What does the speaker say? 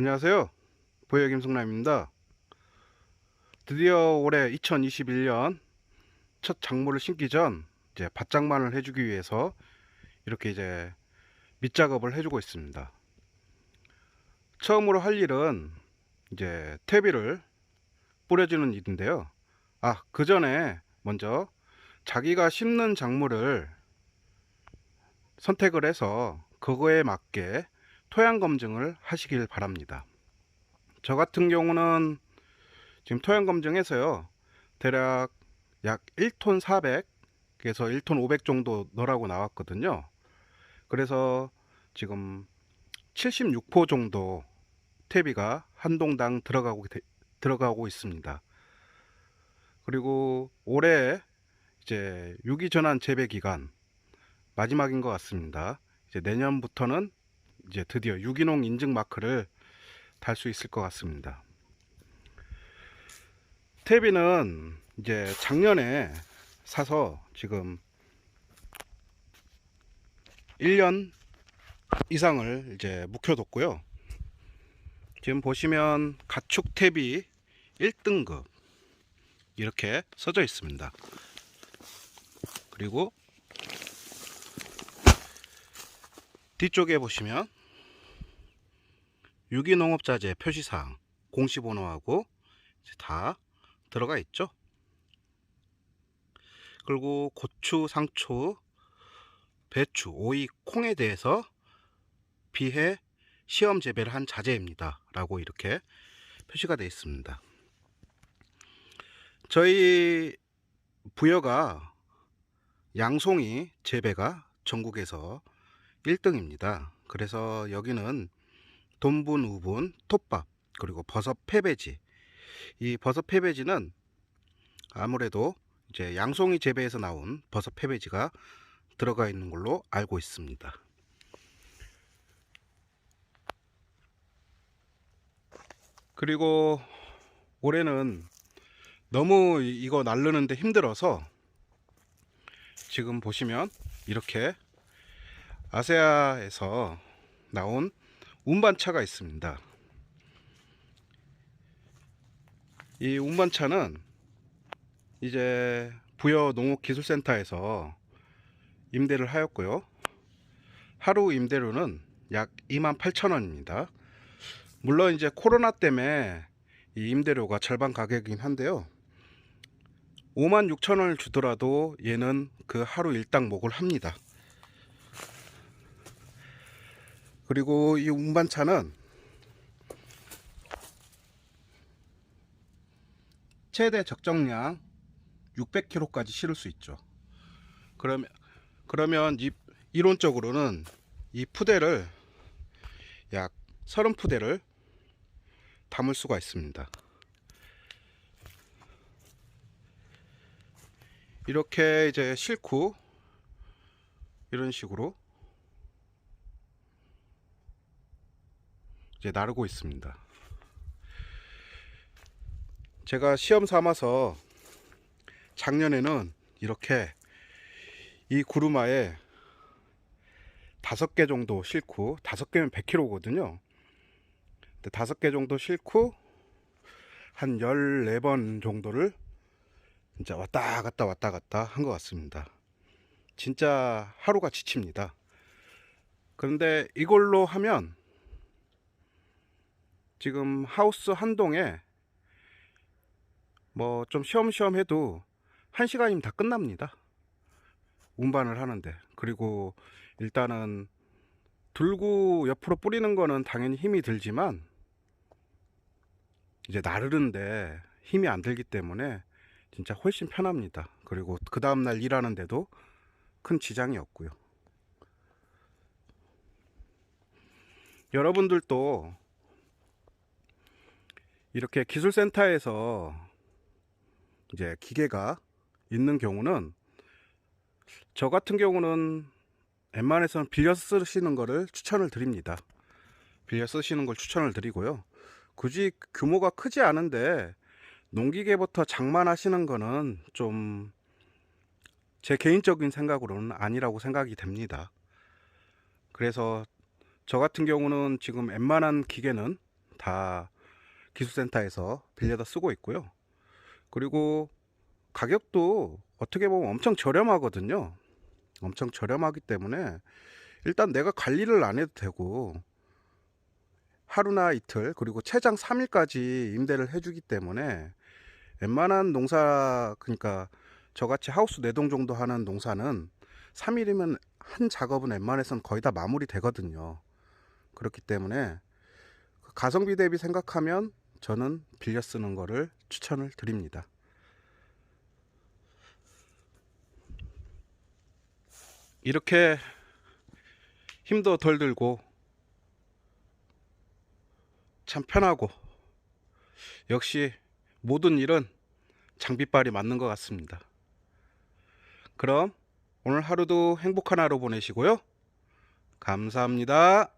안녕하세요. 보여 김성남입니다. 드디어 올해 2021년 첫 작물을 심기 전 이제 밭장만을 해주기 위해서 이렇게 이제 밑작업을 해주고 있습니다. 처음으로 할 일은 이제 퇴비를 뿌려주는 일인데요. 아, 그 전에 먼저 자기가 심는 작물을 선택을 해서 그거에 맞게 토양 검증을 하시길 바랍니다. 저 같은 경우는 지금 토양 검증해서요. 대략 약 1톤 400에서 1톤 500 정도 넣으라고 나왔거든요. 그래서 지금 76포 정도 퇴비가 한 동당 들어가고 되- 들어가고 있습니다. 그리고 올해 이제 유기 전환 재배 기간 마지막인 것 같습니다. 이제 내년부터는 이제 드디어 유기농 인증 마크를 달 수 있을 것 같습니다. 태비는 이제 작년에 사서 지금 1년 이상을 이제 묵혀뒀고요. 지금 보시면 가축 태비 1등급 이렇게 써져 있습니다. 그리고 뒤쪽에 보시면 유기농업자재 표시사항 공시번호하고 다 들어가 있죠. 그리고 고추, 상추, 배추, 오이, 콩에 대해서 비해 시험 재배를 한 자재입니다. 라고 이렇게 표시가 되어 있습니다. 저희 부여가 양송이 재배가 전국에서 1등입니다. 그래서 여기는 돈분, 우분, 톱밥, 그리고 버섯 패배지. 이 버섯 패배지는 아무래도 이제 양송이 재배에서 나온 버섯 패배지가 들어가 있는 걸로 알고 있습니다. 그리고 올해는 너무 이- 이거 날르는데 힘들어서 지금 보시면 이렇게 아세아에서 나온 운반차가 있습니다. 이 운반차는 이제 부여 농업기술센터에서 임대를 하였고요. 하루 임대료는 약 28,000원입니다. 물론 이제 코로나 때문에 이 임대료가 절반 가격이긴 한데요. 56,000원을 주더라도 얘는 그 하루 일당 목을 합니다. 그리고 이 운반차는 최대 적정량 600kg까지 실을 수 있죠. 그러면 그러면 이 이론적으로는 이 푸대를 약 30푸대를 담을 수가 있습니다. 이렇게 이제 싣고 이런 식으로 이제 나르고 있습니다. 제가 시험 삼아서 작년에는 이렇게 이 구루마에 다섯 개 정도 싣고 다섯 개면 100kg거든요. 다섯 개 정도 싣고 한 14번 정도를 진짜 왔다 갔다 왔다 갔다 한 것 같습니다. 진짜 하루가 지칩니다. 그런데 이걸로 하면 지금 하우스 한 동에 뭐 좀 쉬엄쉬엄 해도 한 시간이면 다 끝납니다. 운반을 하는데 그리고 일단은 들고 옆으로 뿌리는 거는 당연히 힘이 들지만 이제 나르는데 힘이 안 들기 때문에 진짜 훨씬 편합니다. 그리고 그 다음날 일하는데도 큰 지장이 없고요. 여러분들도 이렇게 기술센터에서 이제 기계가 있는 경우는 저 같은 경우는 웬만해서는 빌려 쓰시는 거를 추천을 드립니다. 빌려 쓰시는 걸 추천을 드리고요. 굳이 규모가 크지 않은데 농기계부터 장만하시는 거는 좀 제 개인적인 생각으로는 아니라고 생각이 됩니다. 그래서 저 같은 경우는 지금 웬만한 기계는 다 기술센터에서 빌려다 쓰고 있고요. 그리고 가격도 어떻게 보면 엄청 저렴하거든요. 엄청 저렴하기 때문에 일단 내가 관리를 안 해도 되고 하루나 이틀 그리고 최장 3일까지 임대를 해주기 때문에 웬만한 농사 그러니까 저같이 하우스 내동 정도 하는 농사는 3일이면 한 작업은 웬만해서는 거의 다 마무리 되거든요. 그렇기 때문에 그 가성비 대비 생각하면 저는 빌려 쓰는 거를 추천을 드립니다. 이렇게 힘도 덜 들고 참 편하고 역시 모든 일은 장비빨이 맞는 것 같습니다. 그럼 오늘 하루도 행복한 하루 보내시고요. 감사합니다.